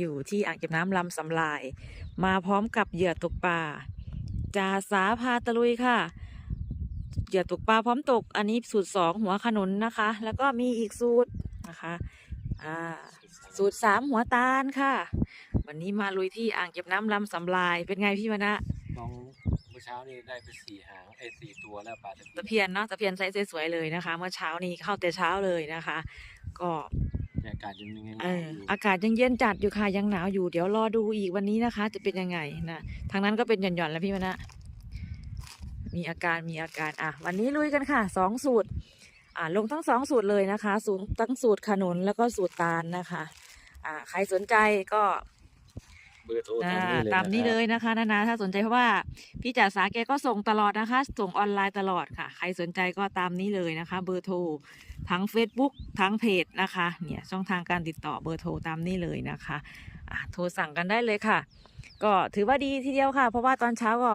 อยู่ที่อ่างเก็บน้ำลำสำลาย มาพร้อมกับเหยื่อตกปลาจ่าสาพาตะลุยค่ะ เหยื่อตกปลาพร้อมตก อันนี้สูตรสองหัวขนุนนะคะ แล้วก็มีอีกสูตรนะคะอ่าสูตรสามหัวตาลค่ะ วันนี้มาลุยที่อ่างเก็บน้ำลำสำลาย เป็นไงพี่วนะน้องเมื่อเช้านี่ได้ไปสี่หางไอ้สี่ตัวแล้วปลาตะตะเพียนเนาะตะเพียนไซส์สวยๆเลยนะคะ เมื่อเช้านี้เข้าแต่เช้าเลยนะคะ ก็ อากาศยังยังไงเอออากาศยังเย็นจัดอยู่ค่ะยังหนาวอยู่เดี๋ยวรอดูอีกวันนี้นะคะ จะเป็นยังไงนะทางนั้นก็เป็นหย่อนๆแล้วพี่วนะมีอาการมีอาการอะ วันนี้ลุยกันค่ะสองสูตร อ่าลงทั้งสองสูตรเลยนะคะสูตรทั้งสูตรขนุนแล้วก็สูตรตาลนะคะ อ่าใครสนใจก็เบอร์โทรอ่าตามนี้เลยตามนี้เลยนะคะนานาถ้าสนใจเพราะว่าพี่จ่าสาแกก็ส่งตลอดนะคะ ส่งออนไลน์ตลอดค่ะ ใครสนใจก็ตามนี้เลยนะคะ เบอร์โทรทั้ง Facebook ทั้งเพจนะคะเนี่ยช่องทางการติดต่อเบอร์โทรตามนี้เลยนะคะอ่าโทรสั่งกันได้เลยค่ะ ก็ถือว่าดีทีเดียวค่ะ เพราะว่าตอนเช้าก็